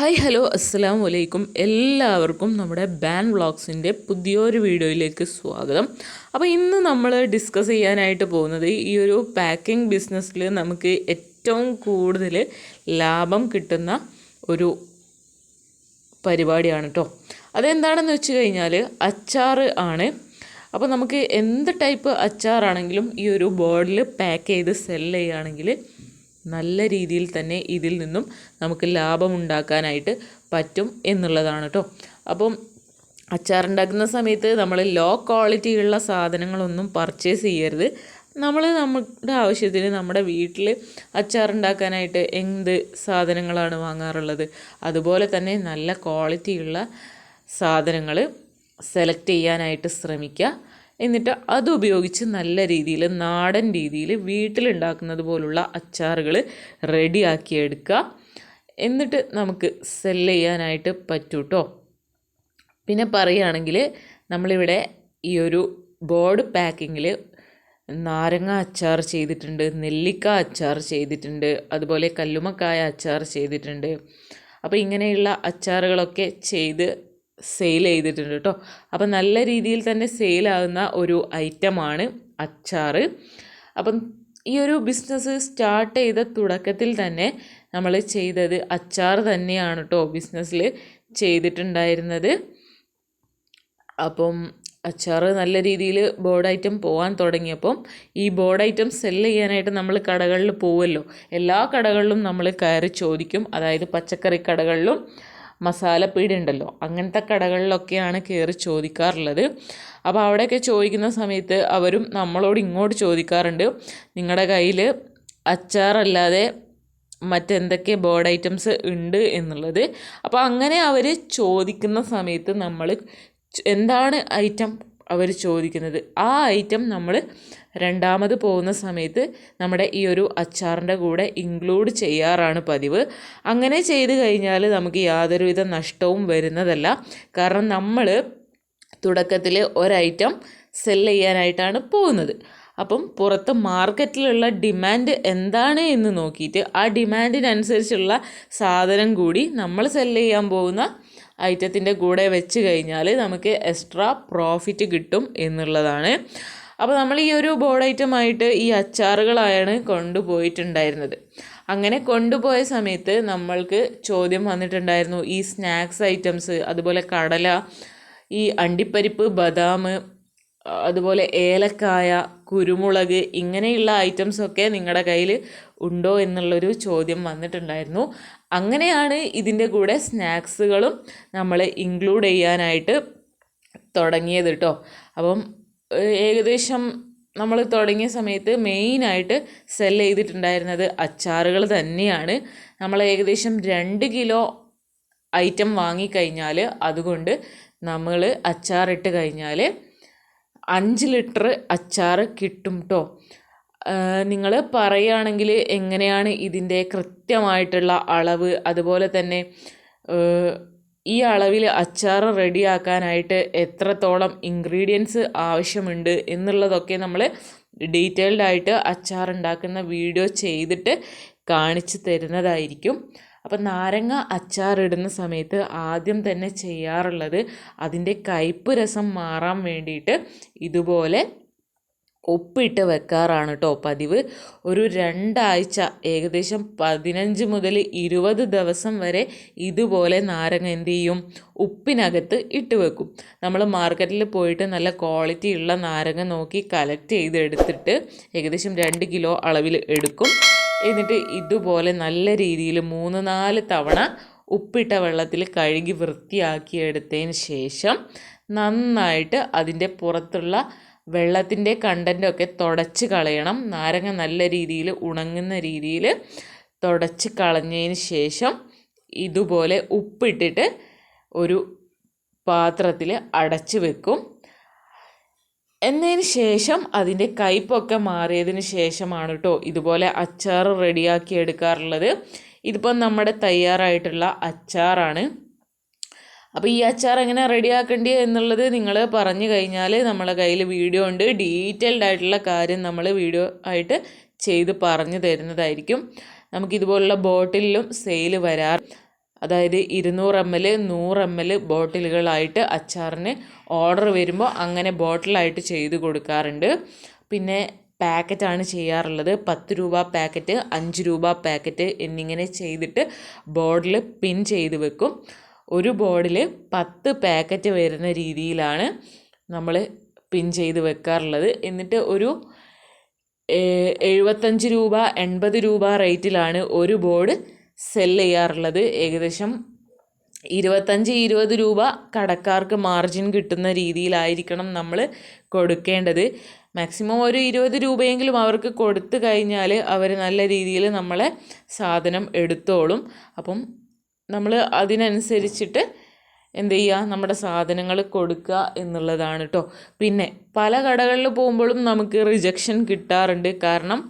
Hi hello അസ്സാം വലൈക്കും എല്ലാവർക്കും നമ്മുടെ ബാൻ വ്ളോഗ്സിന്റെ പുതിയൊരു വീഡിയോയിലേക്ക് സ്വാഗതം. അപ്പോൾ ഇന്ന് നമ്മൾ ഡിസ്കസ് ചെയ്യാനായിട്ട് പോകുന്നത് ഈ ഒരു പാക്കിംഗ് ബിസിനസ്സിൽ നമുക്ക് ഏറ്റവും കൂടുതൽ ലാഭം കിട്ടുന്ന ഒരു പരിപാടിയാണ് കേട്ടോ. അതെന്താണെന്ന് വെച്ച് കഴിഞ്ഞാൽ അച്ചാർ ആണ്. അപ്പോൾ നമുക്ക് എന്ത് ടൈപ്പ് അച്ചാറാണെങ്കിലും ഈ ഒരു ബോർഡിൽ പാക്ക് ചെയ്ത് സെൽ ചെയ്യുകയാണെങ്കിൽ നല്ല രീതിയിൽ തന്നെ ഇതിൽ നിന്നും നമുക്ക് ലാഭമുണ്ടാക്കാനായിട്ട് പറ്റും എന്നുള്ളതാണ് കേട്ടോ അപ്പം അച്ചാറുണ്ടാക്കുന്ന സമയത്ത് നമ്മൾ ലോ ക്വാളിറ്റിയുള്ള സാധനങ്ങളൊന്നും പർച്ചേസ് ചെയ്യരുത്. നമ്മൾ നമ്മുടെ ആവശ്യത്തിന് നമ്മുടെ വീട്ടിൽ അച്ചാറുണ്ടാക്കാനായിട്ട് എന്ത് സാധനങ്ങളാണ് വാങ്ങാറുള്ളത്? അതുപോലെ തന്നെ നല്ല ക്വാളിറ്റിയുള്ള സാധനങ്ങൾ സെലക്ട് ചെയ്യാനായിട്ട് ശ്രമിക്കുക. എന്നിട്ട് അതുപയോഗിച്ച് നല്ല രീതിയിൽ നാടൻ രീതിയിൽ വീട്ടിലുണ്ടാക്കുന്നത് പോലുള്ള അച്ചാറുകൾ റെഡിയാക്കി എടുക്കുക. എന്നിട്ട് നമുക്ക് സെൽ ചെയ്യാനായിട്ട് പറ്റൂ കേട്ടോ പിന്നെ പറയുകയാണെങ്കിൽ നമ്മളിവിടെ ഈ ഒരു ബോർഡ് പാക്കിങ്ങിൽ നാരങ്ങ അച്ചാർ ചെയ്തിട്ടുണ്ട് നെല്ലിക്ക അച്ചാർ ചെയ്തിട്ടുണ്ട് അതുപോലെ കല്ലുമക്കായ അച്ചാർ ചെയ്തിട്ടുണ്ട്. അപ്പോൾ ഇങ്ങനെയുള്ള അച്ചാറുകളൊക്കെ ചെയ്ത് സെയിൽ ചെയ്തിട്ടുണ്ട് കേട്ടോ അപ്പം നല്ല രീതിയിൽ തന്നെ സെയിലാകുന്ന ഒരു ഐറ്റമാണ് അച്ചാർ അപ്പം ഈ ഒരു ബിസിനസ് സ്റ്റാർട്ട് ചെയ്ത തുടക്കത്തിൽ തന്നെ നമ്മൾ ചെയ്തത് അച്ചാർ തന്നെയാണ് കേട്ടോ ബിസിനസ്സിൽ ചെയ്തിട്ടുണ്ടായിരുന്നത്. അപ്പം അച്ചാർ നല്ല രീതിയിൽ ബോർഡ് ഐറ്റം പോകാൻ തുടങ്ങിയപ്പം ഈ ബോർഡ് ഐറ്റം സെൽ ചെയ്യാനായിട്ട് നമ്മൾ കടകളിൽ പോവുമല്ലോ എല്ലാ കടകളിലും നമ്മൾ കയറി ചോദിക്കും. അതായത് പച്ചക്കറി കടകളിലും മസാലപ്പീടി ഉണ്ടല്ലോ അങ്ങനത്തെ കടകളിലൊക്കെയാണ് കയറി ചോദിക്കാറുള്ളത്. അപ്പോൾ അവിടെയൊക്കെ ചോദിക്കുന്ന സമയത്ത് അവരും നമ്മളോട് ഇങ്ങോട്ട് ചോദിക്കാറുണ്ട്. നിങ്ങളുടെ കയ്യിൽ അച്ചാറല്ലാതെ മറ്റെന്തൊക്കെ ബോർഡ് ഐറ്റംസ് ഉണ്ട് എന്നുള്ളത്. അപ്പോൾ അങ്ങനെ അവർ ചോദിക്കുന്ന സമയത്ത് നമ്മൾ എന്താണ് ഐറ്റം അവർ ചോദിക്കുന്നത്? ആ ഐറ്റം നമ്മൾ രണ്ടാമത് പോകുന്ന സമയത്ത് നമ്മുടെ ഈ ഒരു അച്ചാറിന്റെ കൂടെ ഇൻക്ലൂഡ് ചെയ്യാറാണ് പതിവ്. അങ്ങനെ ചെയ്ത് കഴിഞ്ഞാൽ നമുക്ക് യാതൊരുവിധ നഷ്ടവും വരുന്നതല്ല. കാരണം നമ്മൾ തുടക്കത്തിൽ ഒരൈറ്റം സെൽ ചെയ്യാനായിട്ടാണ് പോകുന്നത്. അപ്പം പുറത്ത് മാർക്കറ്റിലുള്ള ഡിമാൻഡ് എന്താണ് എന്ന് നോക്കിയിട്ട് ആ ഡിമാൻഡിനനുസരിച്ചുള്ള സാധനം കൂടി നമ്മൾ സെൽ ചെയ്യാൻ പോകുന്ന ഐറ്റത്തിന്റെ കൂടെ വെച്ച് കഴിഞ്ഞാൽ നമുക്ക് എക്സ്ട്രാ പ്രോഫിറ്റ് കിട്ടും എന്നുള്ളതാണ്. അപ്പോൾ നമ്മൾ ഈ ഒരു ബോർഡ് ഐറ്റമായിട്ട് ഈ അച്ചാറുകളാണ് കൊണ്ടുപോയിട്ടുണ്ടായിരുന്നത്. അങ്ങനെ കൊണ്ടുപോയ സമയത്ത് നമ്മൾക്ക് ചോദ്യം വന്നിട്ടുണ്ടായിരുന്നു. ഈ സ്നാക്സ് ഐറ്റംസ് അതുപോലെ കടല ഈ അണ്ടിപ്പരിപ്പ് ബദാം അതുപോലെ ഏലക്കായ കുരുമുളക് ഇങ്ങനെയുള്ള ഐറ്റംസൊക്കെ നിങ്ങളുടെ കയ്യിൽ ഉണ്ടോ എന്നുള്ളൊരു ചോദ്യം വന്നിട്ടുണ്ടായിരുന്നു. അങ്ങനെയാണ് ഇതിന്റെ കൂടെ സ്നാക്സുകളും നമ്മൾ ഇൻക്ലൂഡ് ചെയ്യാനായിട്ട് തുടങ്ങിയത് കേട്ടോ അപ്പം ഏകദേശം നമ്മൾ തുടങ്ങിയ സമയത്ത് മെയിനായിട്ട് സെൽ ചെയ്തിട്ടുണ്ടായിരുന്നത് അച്ചാറുകൾ തന്നെയാണ്. നമ്മൾ ഏകദേശം രണ്ട് കിലോ ഐറ്റം വാങ്ങിക്കഴിഞ്ഞാൽ അതുകൊണ്ട് നമ്മൾ അച്ചാറിട്ട് കഴിഞ്ഞാൽ അഞ്ച് ലിറ്റർ അച്ചാർ കിട്ടും കേട്ടോ നിങ്ങൾ പറയുകയാണെങ്കിൽ എങ്ങനെയാണ് ഇതിന്റെ കൃത്യമായിട്ടുള്ള അളവ് അതുപോലെ തന്നെ ഈ അളവിൽ അച്ചാർ റെഡിയാക്കാനായിട്ട് എത്രത്തോളം ഇൻഗ്രീഡിയൻസ് ആവശ്യമുണ്ട് എന്നുള്ളതൊക്കെ നമ്മൾ ഡീറ്റെയിൽഡ് ആയിട്ട് അച്ചാർ ഉണ്ടാക്കുന്ന വീഡിയോ ചെയ്തിട്ട് കാണിച്ചു തരുന്നതായിരിക്കും. അപ്പം നാരങ്ങ അച്ചാറിടുന്ന സമയത്ത് ആദ്യം തന്നെ ചെയ്യാറുള്ളത് അതിന്റെ കയ്പ്പ് രസം മാറാൻ വേണ്ടിയിട്ട് ഇതുപോലെ ഉപ്പിട്ട് വെക്കാറാണ് കേട്ടോ പതിവ്. ഒരു രണ്ടാഴ്ച ഏകദേശം പതിനഞ്ച് മുതൽ ഇരുപത് ദിവസം വരെ ഇതുപോലെ നാരങ്ങ എന്ത് ചെയ്യും? ഉപ്പിനകത്ത് ഇട്ട് വെക്കും. നമ്മൾ മാർക്കറ്റിൽ പോയിട്ട് നല്ല ക്വാളിറ്റി ഉള്ള നാരങ്ങ നോക്കി കളക്ട് ചെയ്ത് എടുത്തിട്ട് ഏകദേശം രണ്ട് കിലോ അളവിൽ എടുക്കും. എന്നിട്ട് ഇതുപോലെ നല്ല രീതിയിൽ മൂന്ന് നാല് തവണ ഉപ്പിട്ട വെള്ളത്തിൽ കഴുകി വൃത്തിയാക്കിയെടുത്തതിന് ശേഷം നന്നായിട്ട് അതിന്റെ പുറത്തുള്ള വെള്ളത്തിന്റെ കണ്ടന്റൊക്കെ തുടച്ച് കളയണം. നാരങ്ങ നല്ല രീതിയിൽ ഉണങ്ങുന്ന രീതിയിൽ തുടച്ച് കളഞ്ഞതിന് ശേഷം ഇതുപോലെ ഉപ്പിട്ടിട്ട് ഒരു പാത്രത്തിൽ അടച്ച് വെക്കും. എന്നതിന് ശേഷം അതിന്റെ കയ്പൊക്കെ മാറിയതിന് ശേഷമാണ് കേട്ടോ ഇതുപോലെ അച്ചാർ റെഡിയാക്കി എടുക്കാറുള്ളത്. ഇതിപ്പം നമ്മുടെ തയ്യാറായിട്ടുള്ള അച്ചാറാണ്. അപ്പോൾ ഈ അച്ചാർ എങ്ങനെ റെഡിയാക്കേണ്ടി എന്നുള്ളത് നിങ്ങൾ പറഞ്ഞു കഴിഞ്ഞാൽ നമ്മളെ കയ്യിൽ വീഡിയോ ഉണ്ട്. ഡീറ്റെയിൽഡ് ആയിട്ടുള്ള കാര്യം നമ്മൾ വീഡിയോ ആയിട്ട് ചെയ്ത് പറഞ്ഞു തരുന്നതായിരിക്കും. നമുക്കിതുപോലുള്ള ബോട്ടിലും സെയിൽ വരാറ്. അതായത് ഇരുന്നൂറ് എം എൽ നൂറ് എം എൽ ബോട്ടിലുകളായിട്ട് അച്ചാറിന് ഓർഡർ വരുമ്പോൾ അങ്ങനെ ബോട്ടിലായിട്ട് ചെയ്ത് കൊടുക്കാറുണ്ട്. പിന്നെ പാക്കറ്റാണ് ചെയ്യാറുള്ളത്. പത്ത് രൂപ പാക്കറ്റ് അഞ്ച് രൂപ പാക്കറ്റ് എന്നിങ്ങനെ ചെയ്തിട്ട് ബോർഡിൽ പിൻ ചെയ്ത് വെക്കും. ഒരു ബോർഡിൽ പത്ത് പാക്കറ്റ് വരുന്ന രീതിയിലാണ് നമ്മൾ പിൻ ചെയ്ത് വെക്കാറുള്ളത്. എന്നിട്ട് ഒരു എഴുപത്തഞ്ച് രൂപ എൺപത് രൂപ റേറ്റിലാണ് ഒരു ബോർഡ് സെല്ല് ചെയ്യാറുള്ളത്. ഏകദേശം ഇരുപത്തഞ്ച് ഇരുപത് രൂപ കടക്കാർക്ക് മാർജിൻ കിട്ടുന്ന രീതിയിലായിരിക്കണം നമ്മൾ കൊടുക്കേണ്ടത്. മാക്സിമം ഒരു ഇരുപത് രൂപയെങ്കിലും അവർക്ക് കൊടുത്തു കഴിഞ്ഞാൽ അവർ നല്ല രീതിയിൽ നമ്മളെ സാധനം എടുത്തോളും. അപ്പം നമ്മൾ അതിനനുസരിച്ചിട്ട് എന്ത് ചെയ്യുക നമ്മുടെ സാധനങ്ങൾ കൊടുക്കുക എന്നുള്ളതാണ് കേട്ടോ പിന്നെ പല കടകളിൽ പോകുമ്പോഴും നമുക്ക് റിജക്ഷൻ കിട്ടാറുണ്ട്. കാരണം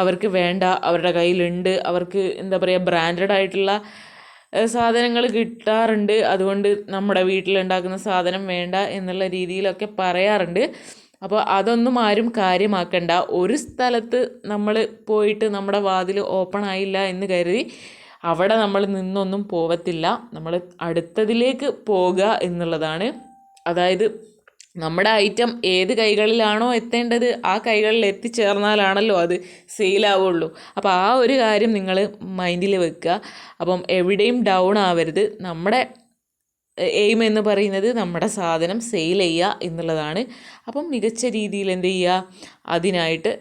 അവർക്ക് വേണ്ട അവരുടെ കയ്യിലുണ്ട് അവർക്ക് എന്താ പറയുക ബ്രാൻഡഡ് ആയിട്ടുള്ള സാധനങ്ങൾ കിട്ടാറുണ്ട്. അതുകൊണ്ട് നമ്മുടെ വീട്ടിലുണ്ടാക്കുന്ന സാധനം വേണ്ട എന്നുള്ള രീതിയിലൊക്കെ പറയാറുണ്ട്. അപ്പോൾ അതൊന്നും ആരും കാര്യമാക്കണ്ട. ഒരു സ്ഥലത്ത് നമ്മൾ പോയിട്ട് നമ്മുടെ വാതിൽ ഓപ്പൺ ആയില്ല എന്ന് കരുതി അവിടെ നമ്മൾ നിന്നൊന്നും പോവത്തില്ല. നമ്മൾ അടുത്തതിലേക്ക് പോകുക എന്നുള്ളതാണ്. അതായത് നമ്മുടെ ഐറ്റം ഏത് കൈകളിലാണോ എത്തേണ്ടത് ആ കൈകളിൽ എത്തിച്ചേർന്നാലാണല്ലോ അത് സെയിലാവുള്ളൂ അപ്പോൾ ആ ഒരു കാര്യം നിങ്ങൾ മൈൻഡിൽ വെക്കുക. അപ്പം എവിടെയും ഡൗൺ ആവരുത്. നമ്മുടെ എയിം എന്ന് പറയുന്നത് നമ്മുടെ സാധനം സെയിൽ ചെയ്യുക എന്നുള്ളതാണ്. അപ്പം മികച്ച രീതിയിൽ എന്ത് ചെയ്യുക? അതിനായിട്ട്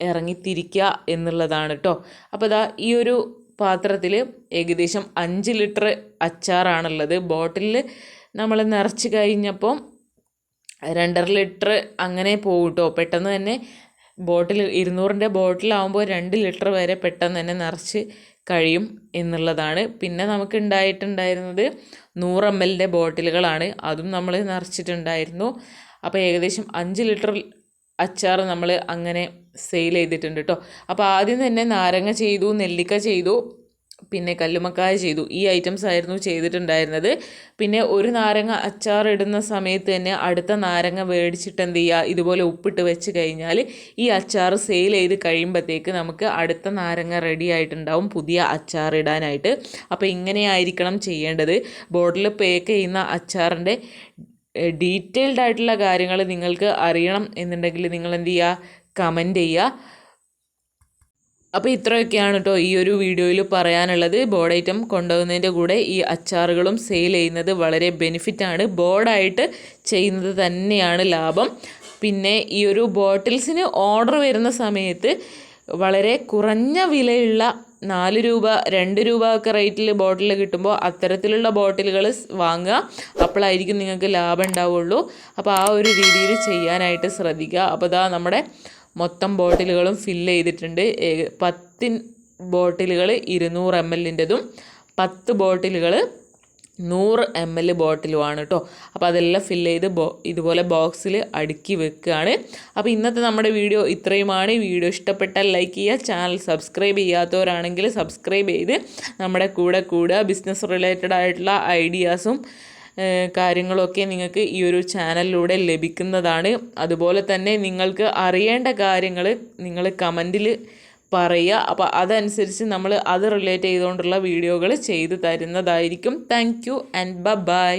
ഇറങ്ങിത്തിരിക്കുക എന്നുള്ളതാണ് കേട്ടോ അപ്പോൾ ഇതാ ഈ ഒരു പാത്രത്തിൽ ഏകദേശം അഞ്ച് ലിറ്റർ അച്ചാറാണുള്ളത്. ബോട്ടിലിൽ നമ്മൾ നിറച്ച് കഴിഞ്ഞപ്പം രണ്ടര ലിറ്റർ അങ്ങനെ പോകും കേട്ടോ പെട്ടെന്ന് തന്നെ ബോട്ടിൽ ഇരുന്നൂറിന്റെ ബോട്ടിലാവുമ്പോൾ രണ്ട് ലിറ്റർ വരെ പെട്ടെന്ന് തന്നെ നിറച്ച് കഴിയും എന്നുള്ളതാണ്. പിന്നെ നമുക്ക് ഉണ്ടായിട്ടുണ്ടായിരുന്നത് നൂറ് എം എല്ലിന്റെ ബോട്ടിലുകളാണ്. അതും നമ്മൾ നിറച്ചിട്ടുണ്ടായിരുന്നു. അപ്പോൾ ഏകദേശം അഞ്ച് ലിറ്റർ അച്ചാർ നമ്മൾ അങ്ങനെ സെയിൽ ചെയ്തിട്ടുണ്ട് കേട്ടോ അപ്പോൾ ആദ്യം തന്നെ നാരങ്ങ ചെയ്തു നെല്ലിക്ക ചെയ്തു പിന്നെ കല്ലുമക്കായ ചെയ്തു. ഈ ഐറ്റംസ് ആയിരുന്നു ചെയ്തിട്ടുണ്ടായിരുന്നത്. പിന്നെ ഒരു നാരങ്ങ അച്ചാർ ഇടുന്ന സമയത്ത് തന്നെ അടുത്ത നാരങ്ങ മേടിച്ചിട്ട് എന്ത് ചെയ്യുക? ഇതുപോലെ ഉപ്പിട്ട് വെച്ച് കഴിഞ്ഞാൽ ഈ അച്ചാർ സെയിൽ ചെയ്ത് കഴിയുമ്പോഴത്തേക്ക് നമുക്ക് അടുത്ത നാരങ്ങ റെഡി ആയിട്ടുണ്ടാവും പുതിയ അച്ചാർ ഇടാനായിട്ട്. അപ്പോൾ ഇങ്ങനെയായിരിക്കണം ചെയ്യേണ്ടത്. ബോട്ടിൽ പേക്ക് ചെയ്യുന്ന അച്ചാറിന്റെ ഡീറ്റെയിൽഡ് ആയിട്ടുള്ള കാര്യങ്ങൾ നിങ്ങൾക്ക് അറിയണം എന്നുണ്ടെങ്കിൽ നിങ്ങൾ എന്ത് ചെയ്യുക? കമന്റ് ചെയ്യുക. അപ്പോൾ ഇത്രയൊക്കെയാണ് കേട്ടോ ഈ ഒരു വീഡിയോയിൽ പറയാനുള്ളത്. ബോർഡ് ഐറ്റം കൊണ്ടുപോകുന്നതിന്റെ കൂടെ ഈ അച്ചാറുകളും സെയിൽ ചെയ്യുന്നത് വളരെ ബെനിഫിറ്റാണ് ബോർഡായിട്ട് ചെയ്യുന്നത് തന്നെയാണ് ലാഭം. പിന്നെ ഈ ഒരു ബോട്ടിൽസിന് ഓർഡർ വരുന്ന സമയത്ത് വളരെ കുറഞ്ഞ വിലയുള്ള നാല് രൂപ രണ്ട് രൂപ ഒക്കെ റേറ്റിൽ ബോട്ടിൽ കിട്ടുമ്പോൾ അത്തരത്തിലുള്ള ബോട്ടിലുകൾ വാങ്ങുക. അപ്പോഴായിരിക്കും നിങ്ങൾക്ക് ലാഭം ഉണ്ടാവുള്ളൂ. അപ്പോൾ ആ ഒരു രീതിയിൽ ചെയ്യാനായിട്ട് ശ്രദ്ധിക്കുക. അപ്പോൾ ഇതാ നമ്മുടെ മൊത്തം ബോട്ടിലുകളും ഫില്ല് ചെയ്തിട്ടുണ്ട്. പത്തിൻ ബോട്ടിലുകൾ ഇരുന്നൂറ് എം എല്ലിന്റെതും പത്ത് ബോട്ടിലുകൾ നൂറ് എം എൽ ബോട്ടിലുമാണ് കേട്ടോ. അപ്പോൾ അതെല്ലാം ഫില്ല് ചെയ്ത് ബോ ഇതുപോലെ ബോക്സിൽ അടുക്കി വെക്കുകയാണ് അപ്പോൾ ഇന്നത്തെ നമ്മുടെ വീഡിയോ ഇത്രയുമാണ്. വീഡിയോ ഇഷ്ടപ്പെട്ടാൽ ലൈക്ക് ചെയ്യുക. ചാനൽ സബ്സ്ക്രൈബ് ചെയ്യാത്തവരാണെങ്കിൽ സബ്സ്ക്രൈബ് ചെയ്ത് നമ്മുടെ കൂടെ കൂടുക. ബിസിനസ് റിലേറ്റഡ് ആയിട്ടുള്ള ഐഡിയാസും കാര്യങ്ങളൊക്കെ നിങ്ങൾക്ക് ഈ ഒരു ചാനലിലൂടെ ലഭിക്കുന്നതാണ്. അതുപോലെ തന്നെ നിങ്ങൾക്ക് അറിയേണ്ട കാര്യങ്ങൾ നിങ്ങൾ കമന്റിൽ പറയുക. അപ്പോൾ അതനുസരിച്ച് നമ്മൾ അത് റിലേറ്റ് ചെയ്തുകൊണ്ടുള്ള വീഡിയോകൾ ചെയ്തു തരുന്നതായിരിക്കും. താങ്ക് യു ആൻഡ് ബ ബൈ